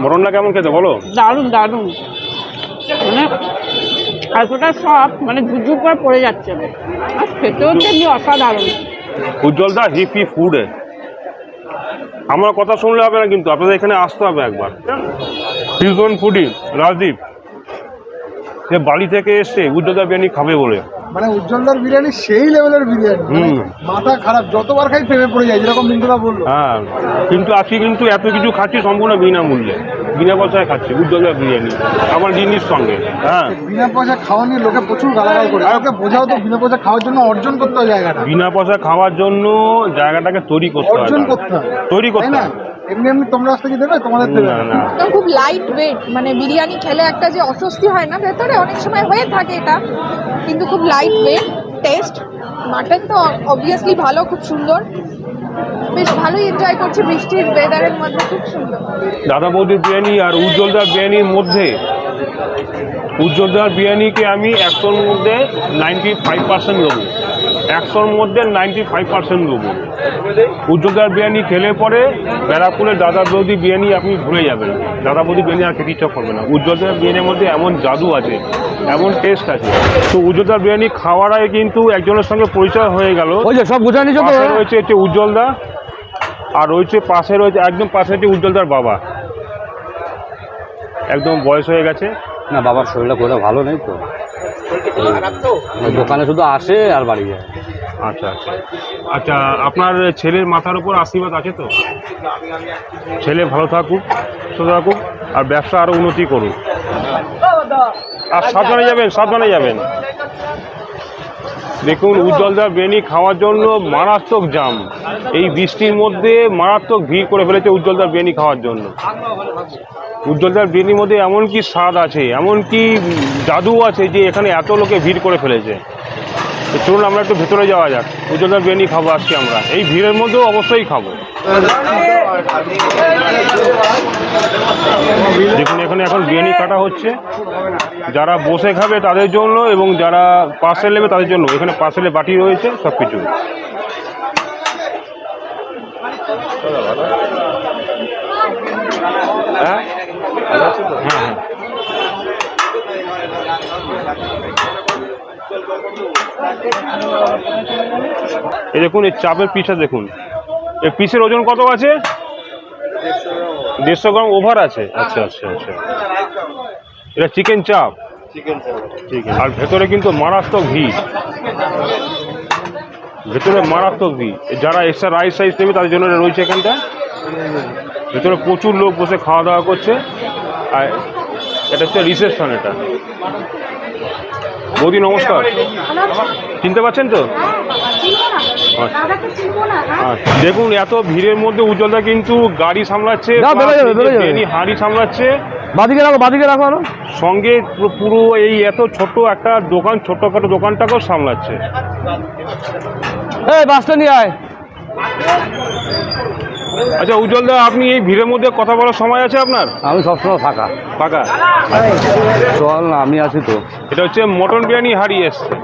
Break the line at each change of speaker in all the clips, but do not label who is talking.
মটনটা কেমন খেতে বলো?
দারুণ দারুণ। মানে এতটা সব মানে ঝুরঝুর করে পড়ে যাচ্ছে আর খেতেও তেমনি অসাধারণ।
উজ্জ্বলদা হিপি ফুডে আমার কথা শুনলে হবে না কিন্তু আপনাদের এখানে আসতে হবে একবার। Fusion foodie Rajdeep. সে বাড়ি থেকে এসছে উজ্জ্বলদা বিরিয়ানি খাবে বলে।
মানে উজ্জ্বলদার বিরিয়ানি সেই লেভেলের বিরিয়ানি। মানে। মাথা খারাপ যতবার খাই প্রেমে পড়ে যায় যেরকম মিন্টুদা বলল।
হ্যাঁ কিন্তু আজকে কিন্তু এত কিছু খাচ্ছি সম্পূর্ণ বিনামূল্যে। বিনা পয়সায় খাচ্ছি উজ্জ্বলদার বিরিয়ানি আমার জিনিস সঙ্গে হ্যাঁ।
বিনা পয়সা খাওয়া নিয়ে লোকে প্রচুর গালাগাল করে। আর ওকে বোঝাও তো বিনা পয়সা খাওয়ার জন্য অর্জন করতে হয় জায়গাটা।
বিনা পয়সা খাওয়ার জন্য জায়গাটাকে তৈরি করতে হয়
অর্জন করতে হয়।
তৈরি করতে
না?
হয়।
এমনি এমনি তোমরা আসতে কি দেবে? তোমাদের দেবে
না।
না?
খুব লাইট ওয়েট মানে বিরিয়ানি খেলে একটা যে অস্বস্তি হয় না ভেতরে অনেক সময় হয়ে থাকে এটা কিন্তু খুব লাইট ওয়েট টেস্ট মাটন তো অবভিয়াসলি ভালো খুব সুন্দর। বেশ ভালোই এনজয় করছি বৃষ্টির ওয়েদারের মধ্যে খুব সুন্দর।
দাদা বৌদির বিরিয়ানি আর উজ্জ্বলদার বিরিয়ানির মধ্যে উজ্জ্বলদার বিরিয়ানিকে আমি একশোর মধ্যে নাইনটি ফাইভ পার্সেন্ট দেবো। একশোর মধ্যে নাইনটি ফাইভ পার্সেন্ট দেবো। উজ্জ্বলদার বিরিয়ানি খেলে পরে ব্যারাকপুরের দাদা বৌদি বিরিয়ানি আপনি ভুলে যাবেন। দাদা বৌদি বিরিয়ানি আর খেতে ইচ্ছা করবে না। উজ্জ্বলদার বিরিয়ানির মধ্যে এমন জাদু আছে এমন টেস্ট আছে। তো উজ্জ্বলদার বিরিয়ানি খাওয়ার আগে কিন্তু একজনের সঙ্গে পরিচয় হয়ে গেল।
ওই যে সব
রয়েছে হচ্ছে উজ্জ্বলদা আর রয়েছে পাশে রয়েছে একদম পাশে হচ্ছে উজ্জ্বলদার বাবা। একদম বয়স হয়ে গেছে।
না বাবার শরীরটা কোথাও ভালো নেই তো। দোকানে শুধু আসে আর বাড়ি যায়।
আচ্ছা আচ্ছা। আচ্ছা আপনার ছেলের মাথার উপর আশীর্বাদ আছে তো? ছেলে ভালো থাকুক, সুস্থ থাকুক, আর ব্যবসা আরও উন্নতি করুক। আর সাবধানে যাবেন সাবধানে যাবেন। দেখুন উজ্জ্বলদার বেনি খাওয়ার জন্য মারাত্মক জাম। এই বৃষ্টির মধ্যে মারাত্মক ভিড় করে ফেলেছে উজ্জ্বলদার বেনি খাওয়ার জন্য। উজ্জ্বলদার বেনির মধ্যে এমন কি স্বাদ আছে এমন কি জাদু আছে যে এখানে এত লোকে ভিড় করে ফেলেছে। তো চলুন আমরা একটু ভেতরে যাওয়া যাক। উজ্জ্বলদার বিরিয়ানি খাব আজকে আমরা। এই ভিড়ের মধ্যেও অবশ্যই খাব। দেখুন, এখানে এখন বিরিয়ানি কাটা হচ্ছে। যারা বসে খাবে তাদের জন্য এবং যারা পার্সেল নেবে তাদের জন্য। এখানে পার্সেলে বাটি রয়েছে সব কিছু হ্যাঁ? এই দেখুন, এই চাপের পিসটা দেখুন। এই পিসের ওজন কত আছে? দেড়শো গ্রাম ওভার আছে। আচ্ছা আচ্ছা আচ্ছা। এটা চিকেন চাপ। চিকেন আর ভেতরে কিন্তু মারাত্মক ঘি। ভেতরে মারাত্মক ঘি। যারা এক্সট্রা রাইস সাইজ নেবে, তাদের জন্য রয়েছে এখানটা। ভেতরে প্রচুর লোক বসে খাওয়া দাওয়া করছে। আর এটা হচ্ছে রিসেপশন এটা। বৌদি নমস্কার। চিনতে পারছেন তো? আচ্ছা। দেখুন এত ভিড়ের মধ্যে উজ্জ্বলদা কিন্তু গাড়ি সামলাচ্ছে হাঁড়ি সামলাচ্ছে।
বাদিকে রাখো বাদিকে রাখো আরও।
সঙ্গে পুরো- পুরো এই এত ছোট একটা দোকান ছোটখাটো দোকানটাকেও সামলাচ্ছে।
এই বাসটা নিয়ে আয়।
আচ্ছা উজ্জ্বল উজ্জ্বলদা আপনি এই ভিড়ের মধ্যে কথা বলার সময় আছে আপনার?
আমি সবসময় ফাঁকা।
ফাঁকা?
চল না আমি আছি তো।
এটা হচ্ছে মটন বিরিয়ানি হারিয়ে এসছে।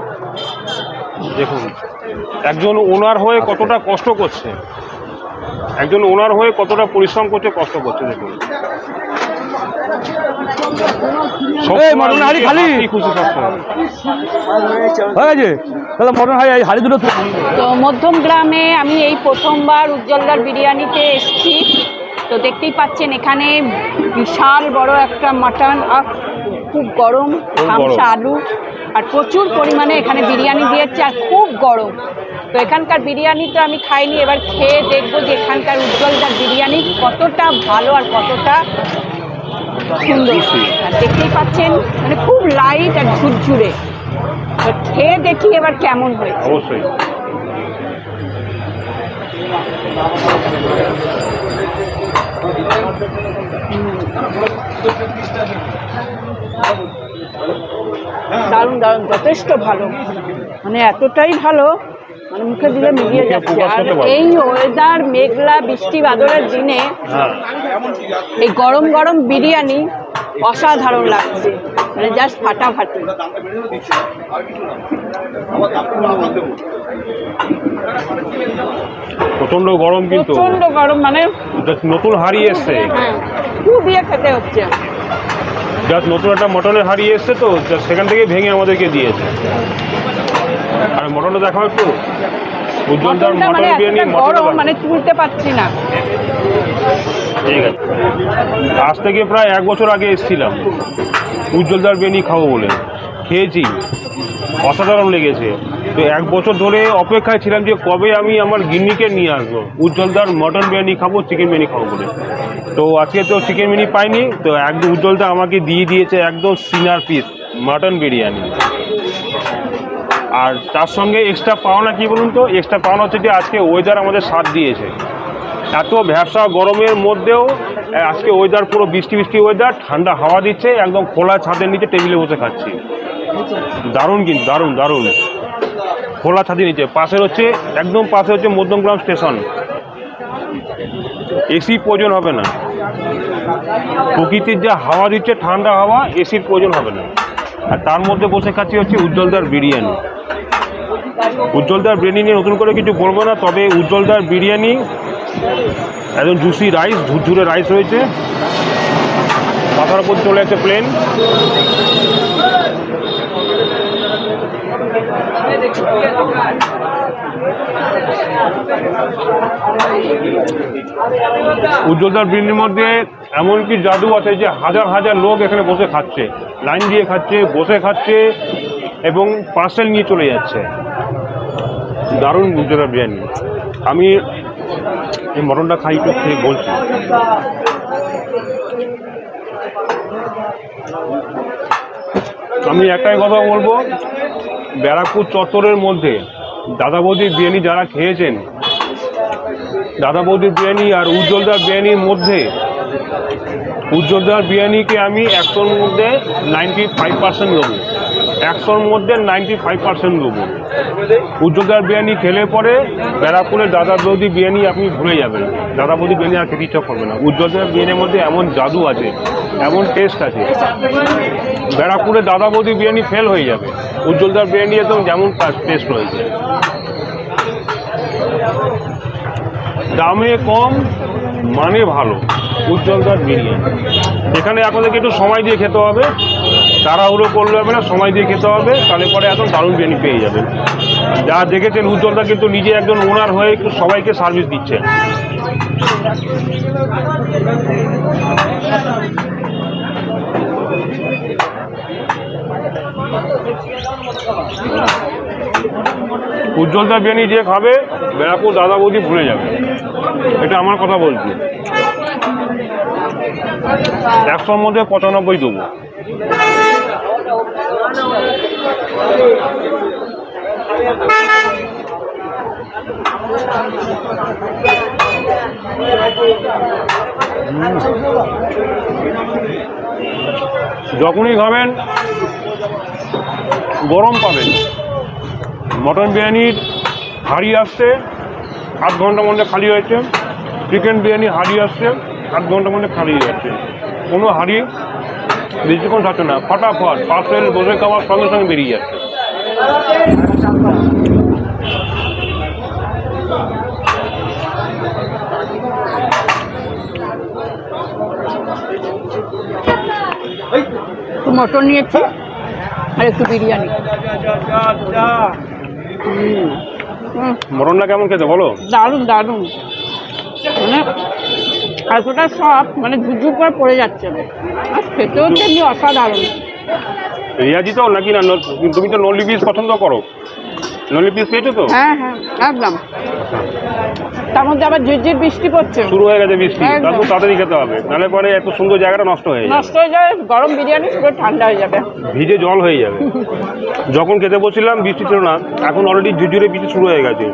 দেখুন একজন ওনার হয়ে কতটা কষ্ট করছে। একজন ওনার হয়ে কতটা পরিশ্রম করছে কষ্ট করছে দেখুন।
মটন হাঁড়ি খালি।
হাসি খুশি সবসময়
হয়ে গেছে। তাহলে মটন হাড়ি হাড়ি দুটো
তো মধ্যম গ্রামে আমি এই প্রথমবার উজ্জ্বলদার বিরিয়ানিতে এসেছি। তো দেখতেই পাচ্ছেন এখানে বিশাল বড় একটা মাটন আর খুব গরম খামসা আলু আর প্রচুর পরিমাণে এখানে বিরিয়ানি দিয়েছে আর খুব গরম। তো এখানকার বিরিয়ানি তো আমি খাইনি এবার খেয়ে দেখব যে এখানকার উজ্জ্বলদার বিরিয়ানি কতটা ভালো আর কতটা সুন্দর। আর দেখতেই পাচ্ছেন মানে খুব লাইট আর ঝুরঝুরে। খেয়ে দেখি এবার কেমন হয়েছে।
অবশ্যই।
দারুণ দারুণ যথেষ্ট ভালো। মানে এতটাই ভালো মানে মুখে দিলে মিলিয়ে যাচ্ছে। আর এই ওয়েদার মেঘলা বৃষ্টি বাদলের দিনে
হ্যাঁ।
এই গরম গরম বিরিয়ানি অসাধারণ লাগছে। মানে জাস্ট ফাটাফাটি।
প্রচণ্ড গরম কিন্তু।
প্রচণ্ড গরম মানে
নতুন হাড়ি এসছে।
হ্যাঁ দিয়ে খেতে হচ্ছে।
জাস্ট নতুন একটা মটনের হাড়ি এসছে তো সেখান থেকে ভেঙে আমাদেরকে দিয়েছে। আর মটনটা দেখাও একটু। উজ্জ্বলদার
মানে
মটন বিরিয়ানি।
মানে তুলতে পারছি না।
ঠিক আছে। আজ থেকে প্রায় এক বছর আগে এসেছিলাম। উজ্জ্বলদার বিরিয়ানি খাব বলে। খেয়েছি। অসাধারণ লেগেছে। তো এক বছর ধরে অপেক্ষায় ছিলাম যে কবে আমি আমার গিন্নিকে নিয়ে আসব। উজ্জ্বলদার মটন বিরিয়ানি খাব চিকেন বিরিয়ানি খাব বলে। তো আজকে তো চিকেন বিরিয়ানি পাইনি। তো একদম উজ্জ্বলদা আমাকে দিয়ে দিয়েছে একদম সিনার পিস মটন বিরিয়ানি। আর তার সঙ্গে এক্সট্রা পাওনা কি বলুন তো? এক্সট্রা পাওনা হচ্ছে যে আজকে ওয়েদার আমাদের সাথ দিয়েছে। এত ব্যবসা গরমের মধ্যেও আজকে ওয়েদার পুরো বৃষ্টি বৃষ্টি ওয়েদার ঠান্ডা হাওয়া দিচ্ছে, একদম খোলা ছাদের নিচে টেবিলে বসে খাচ্ছি। দারুণ কিন্তু, দারুণ দারুণ। খোলা ছাদের নিচে। পাশের হচ্ছে, একদম পাশে হচ্ছে মধ্যমগ্রাম স্টেশন। এসি প্রয়োজন হবে না। প্রকৃতির যা হাওয়া দিচ্ছে, ঠান্ডা হাওয়া এসির প্রয়োজন হবে না। আর তার মধ্যে বসে খাচ্ছি হচ্ছে উজ্জ্বলদার বিরিয়ানি। উজ্জ্বলদার বিরিয়ানি নিয়ে নতুন করে কিছু বলব না, তবে উজ্জ্বলদার বিরিয়ানি, একদম জুসি রাইস ঝুরঝুরে রাইস রয়েছে। মাথার উপর চলে আছে প্লেন উজ্জ্বলদার বিরিয়ানির মধ্যে এমন কি জাদু আছে যে হাজার হাজার লোক এখানে বসে খাচ্ছে। লাইন দিয়ে খাচ্ছে, বসে খাচ্ছে এবং পার্সেল নিয়ে চলে যাচ্ছে। দারুণ উজ্জ্বলদার বিরিয়ানি। আমি এই মটনটা খাই একটু খেয়ে বলছি। আমি একটাই কথা বলব, ব্যারাকপুর চত্বরের মধ্যে দাদা বৌদির বিরিয়ানি যারা খেয়েছেন দাদা বৌদির বিরিয়ানি আর উজ্জ্বলদার বিরিয়ানির মধ্যে, উজ্জ্বলদার বিরিয়ানিকে আমি একশোর মধ্যে নাইনটি ফাইভ পার্সেন্ট দেবো। একশোর মধ্যে নাইনটি ফাইভ পার্সেন্ট দেবো। উজ্জ্বলদার বিরিয়ানি খেলে পরে ব্যারাকপুরের দাদা বৌদি বিরিয়ানি আপনি ভুলে যাবেন। দাদা বৌদি বিরিয়ানি আর খেতে ইচ্ছা করবে না। উজ্জ্বলদার বিরিয়ানির মধ্যে এমন জাদু আছে, এমন টেস্ট আছে। ব্যারাকপুরে দাদা বৌদি বিরিয়ানি ফেল হয়ে যাবে। উজ্জ্বলদার বিরিয়ানি একদম যেমন টেস্ট রয়েছে। দামে কম মানে ভালো। উজ্জ্বলদার বিরিয়ানি। এখানে আপনাদেরকে একটু সময় দিয়ে খেতে হবে। তাড়াহুড়ো করলে হবে না, সময় দিয়ে খেতে হবে, তাহলে পরে একদম দারুণ বিরিয়ানি পেয়ে যাবেন। যা দেখেছেন উজ্জ্বলদা কিন্তু নিজে একজন ওনার হয়ে একটু সবাইকে সার্ভিস দিচ্ছে। উজ্জ্বলদা বিরিয়ানি যে খাবে ব্যারাকপুর দাদা বৌদি ভুলে যাবে। এটা আমার কথা বলছি। একশোর মধ্যে পঁচানব্বই দেবো। যখনই খাবেন, গরম পাবেন। মটন বিরিয়ানির হাঁড়ি আসছে, আধ ঘণ্টার মধ্যে খালি হয়েছে। চিকেন বিরিয়ানি হাঁড়ি আসছে, আধ ঘণ্টার মধ্যে খালি হয়ে যাচ্ছে কোনো হাঁড়ি বেশিক্ষণ থাকছে না ফটাফট পার্সেল বসে খাওয়ার সঙ্গে সঙ্গে বেরিয়ে যাচ্ছে।
একটু মটন নিয়েছি আর একটু বিরিয়ানি।
মটনটা কেমন খেতে বলো?
দারুণ দারুণ। মানে এতটা সব মানে ঝুরঝুর করে পড়ে যাচ্ছে আর খেতেও তেমনি অসাধারণ।
রিয়াজি তো নাকি না? তুমি তো নলি পিস পছন্দ করো। নলি পিস পেয়েছ তো?
হ্যাঁ হ্যাঁ একদম। তার মধ্যে আবার ঝিরঝির বৃষ্টি পড়ছে।
শুরু হয়ে গেছে বৃষ্টি।
একদম।
তার খুব তাড়াতাড়ি খেতে হবে। নাহলে পরে এত সুন্দর জায়গাটা নষ্ট হয়ে যাবে।
নষ্ট হয়ে যাবে গরম বিরিয়ানি পুরো ঠান্ডা হয়ে যাবে।
ভিজে জল হয়ে যাবে। যখন খেতে বসছিলাম বৃষ্টি ছিল না। এখন অলরেডি ঝিরঝিরে বৃষ্টি শুরু হয়ে গেছে।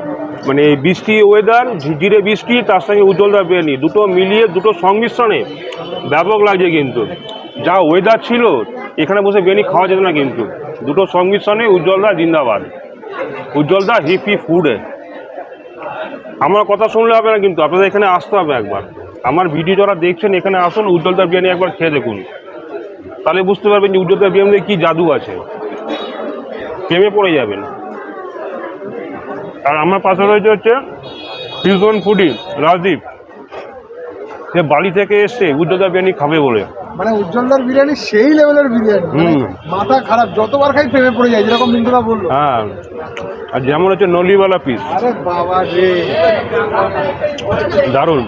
মানে বৃষ্টি ওয়েদার ঝিরঝিরে বৃষ্টি, তার সঙ্গে উজ্জ্বলদা বিরিয়ানি দুটো মিলিয়ে, দুটো সংমিশ্রণে ব্যাপক লাগছে কিন্তু। যা ওয়েদার ছিল, এখানে বসে বিরিয়ানি খাওয়া যেত না কিন্তু। দুটো সংমিশ্রণে উজ্জ্বলদা জিন্দাবাদ। উজ্জ্বলদা হিপি ফুডে আমার কথা শুনলে হবে না কিন্তু, আপনাদের এখানে আসতে হবে একবার। আমার ভিডিও যারা দেখছেন, এখানে আসুন উজ্জ্বলদার বিরিয়ানি একবার খেয়ে দেখুন। তাহলে বুঝতে পারবেন যে উজ্জ্বলতা বিরিয়ানিতে কী জাদু আছে। প্রেমে পড়ে যাবেন। আর আমার পাশে রয়েছে হচ্ছে ফিউশন ফুডি রাজদীপ। সে বালি থেকে এসছে উজ্জ্বলতা বিরিয়ানি খাবে বলে।
মানে উজ্জ্বলদার বিরিয়ানি সেই লেভেলের বিরিয়ানি। মানে
হুম।
মাথা খারাপ যতবার খাই প্রেমে পড়ে যায় যেরকম মিন্টুদা বলল।
হ্যাঁ। আর যেমন হচ্ছে নলিওয়ালা পিস
আরে বাবা রে।
দারুণ।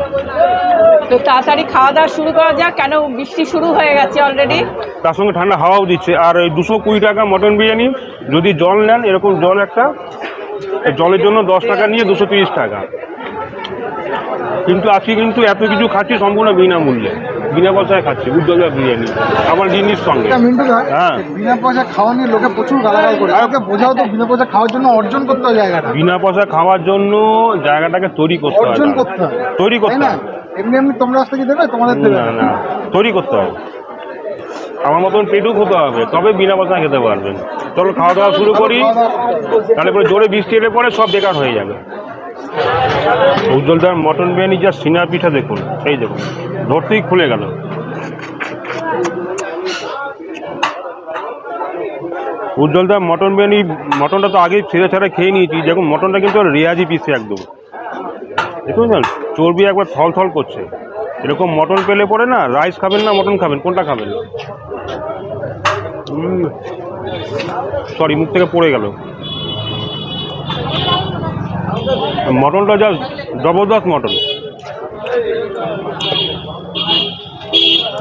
তো তাড়াতাড়ি খাওয়া দাওয়া শুরু করা যাক কেন বৃষ্টি শুরু হয়ে গেছে অলরেডি
তার সঙ্গে ঠান্ডা হাওয়াও দিচ্ছে। আর এই দুশো কুড়ি টাকা মটন বিরিয়ানি যদি জল নেন এরকম জল একটা জলের জন্য দশ টাকা নিয়ে দুশো তিরিশ টাকা। কিন্তু আজকে কিন্তু এত কিছু খাচ্ছি সম্পূর্ণ বিনামূল্যে। বিনা পয়সায় খাচ্ছি উজ্জ্বলা বিরিয়ানি। আমার জিনিস সঙ্গে। হ্যাঁ।
বিনা পয়সা খাওয়া নিয়ে লোকে প্রচুর গালাগাল করে। ওকে বোঝাও তো বিনা পয়সা খাওয়ার জন্য অর্জন করতে হয় জায়গাটা।
বিনা পয়সা খাওয়ার জন্য জায়গাটাকে তৈরি করতে হয়
অর্জন করতে হয়।
তৈরি করতে হয়।
এমনি এমনি তোমরা রাস্তা কি দেবে? তোমাদের দেবে
না না। তৈরি করতে হবে। আমার মতন পেটুক হতে হবে, তবে বিনা পয়সা খেতে পারবেন। চলো খাওয়া দাওয়া শুরু করি, তাহলে পরে জোরে বৃষ্টি এলে পরে সব বেকার হয়ে যাবে। উজ্জ্বলদার মটন বিরিয়ানি যা সিনা পিঠা দেখুন, এই দেখুন, ধরতেই খুলে গেল। উজ্জ্বলদার মটন বিরিয়ানি, মটনটা তো আগেই ছেড়ে ছাড়া খেয়ে নিয়েছি, দেখুন মটনটা কিন্তু রেয়াজি পিসে একদম। দেখুন চর্বি একবার থল থল করছে। এরকম মটন পেলে পরে না রাইস খাবেন না, মটন খাবেন, কোনটা খাবেন? সরি মুখ থেকে পড়ে গেল। মটনটা যা জবরদস্ত মটন।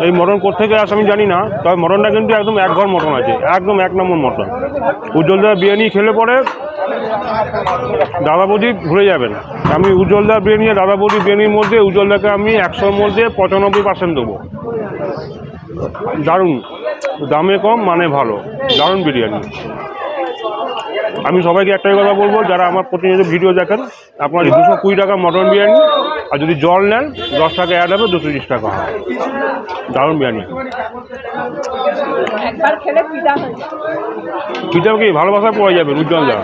এই মটন কোথেকে আসে আমি জানি না, তবে মটনটা কিন্তু একদম এক ঘর মটন আছে, একদম এক নম্বর মটন। উজ্জ্বল উজ্জ্বলদার বিরিয়ানি খেলে পরে দাদা বৌদি ভুলে যাবেন। আমি উজ্জ্বলদা বিরিয়ানি আর দাদা বৌদি বিরিয়ানির মধ্যে উজ্জ্বলদাকে আমি একশোর মধ্যে পঁচানব্বই পার্সেন্ট দেবো। দারুণ। দামে কম মানে ভালো। দারুণ বিরিয়ানি। আমি সবাইকে একটাই কথা বলব যারা আমার প্রতিনিয়ত ভিডিও দেখেন আপনার দুশো কুড়ি টাকা মটন বিরিয়ানি আর যদি জল নেন দশ টাকা অ্যাড হবে দুশো তিরিশ টাকা দারুণ বিরিয়ানি। পিঠাও কি ভালোবাসা পড়ে যাবেন উজ্জ্বলদা?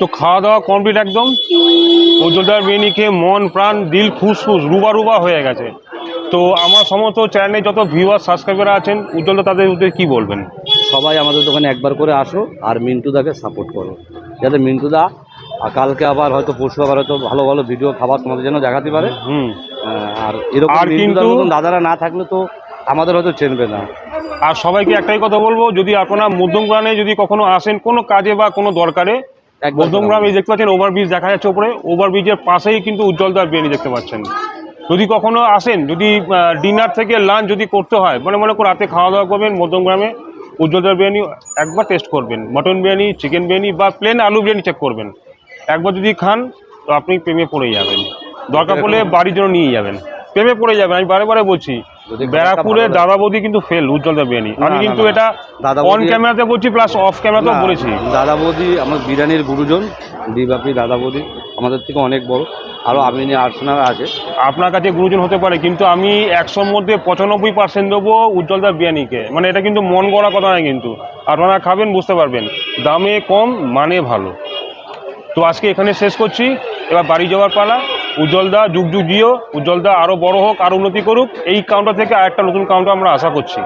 তো খাওয়া দাওয়া কমপ্লিট একদম। উজ্জ্বলদার বিরিয়ানি খেয়ে মন, প্রাণ, দিল, ফুসফুস রুবা রুবা হয়ে গেছে। তো আমার সমস্ত চ্যানেলে যত ভিউয়ার সাবস্ক্রাইবার আছেন উজ্জ্বলদা তাদের উদ্দেশ্যে কী বলবেন?
সবাই আমাদের দোকানে একবার করে আসো আর মিন্টুদাকে সাপোর্ট করো। যাতে মিন্টুদা আর কালকে আবার হয়তো পরশু আবার হয়তো ভালো ভালো ভিডিও খাবার তোমাদের জন্য দেখাতে পারে।
হুম।
আর এরকম মতন দাদারা না থাকলে তো আমাদের হয়তো চেনবে না।
আর সবাইকে একটাই কথা বলব যদি আপনারা মধ্যমগ্রামে যদি কখনো আসেন কোনো কাজে বা কোনো দরকারে মধ্যমগ্রাম এই দেখতে পাচ্ছেন ওভারব্রিজ দেখা যাচ্ছে উপরে ওভারব্রিজের পাশেই কিন্তু উজ্জ্বলদার বিরিয়ানি দেখতে পাচ্ছেন। যদি কখনো আসেন যদি ডিনার থেকে লাঞ্চ যদি করতে হয় মানে মনে করো রাতে খাওয়া দাওয়া করবেন মধ্যমগ্রামে উজ্জ্বলদার বিরিয়ানি একবার টেস্ট করবেন। মটন বিরিয়ানি চিকেন বিরিয়ানি বা প্লেন আলু বিরিয়ানি চেক করবেন। একবার যদি খান তো আপনি প্রেমে পড়ে যাবেন। দরকার পড়লে বাড়ির জন্য নিয়ে যাবেন। প্রেমে পড়ে যাবেন আমি বারে বারে বলছি ব্যারাকপুরে দাদা বৌদি কিন্তু ফেল উজ্জ্বলদার বিরিয়ানি। আমি কিন্তু এটা অন ক্যামেরাতে বলছি প্লাস অফ ক্যামেরাতেও বলেছি।
দাদা বৌদি আমার বিরিয়ানির গুরুজন দিবাপি দাদা বৌদি আমাদের থেকে অনেক বড়। আরও আমিনি আর্সেনাল আছে।
আপনার কাছে গুরুজন হতে পারে কিন্তু আমি একশোর মধ্যে পঁচানব্বই পার্সেন্ট দেবো উজ্জ্বলদার বিরিয়ানিকে। মানে এটা কিন্তু মন গড়া কথা নয় কিন্তু। আপনারা খাবেন বুঝতে পারবেন। দামে কম মানে ভালো। তো আজকে এখানে শেষ করছি। এবার বাড়ি যাওয়ার পালা। উজ্জ্বলদা যুগ যুগ জিও। উজ্জ্বলদা আরও বড় হোক আরও উন্নতি করুক। এই কাউন্টার থেকে আরেকটা নতুন কাউন্টার আমরা আশা করছি।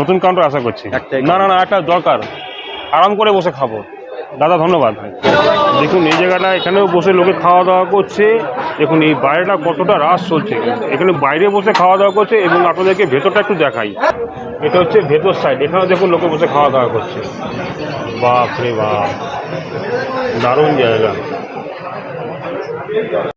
নতুন কাউন্টার আশা করছি। না না না একটা দরকার। আরাম করে বসে খাব। দাদা ধন্যবাদ। দেখুন এই জায়গাটা এখানেও বসে লোকে খাওয়া দাওয়া করছে। দেখুন এই বাইরেটা কতটা রাস চলছে। এখানে বাইরে বসে খাওয়া দাওয়া করছে এবং আপনাদেরকে ভেতরটা একটু দেখাই। এটা হচ্ছে ভেতর সাইড এখানেও দেখুন লোকে বসে খাওয়া দাওয়া করছে। বাপ রে বাপ। দারুণ জায়গা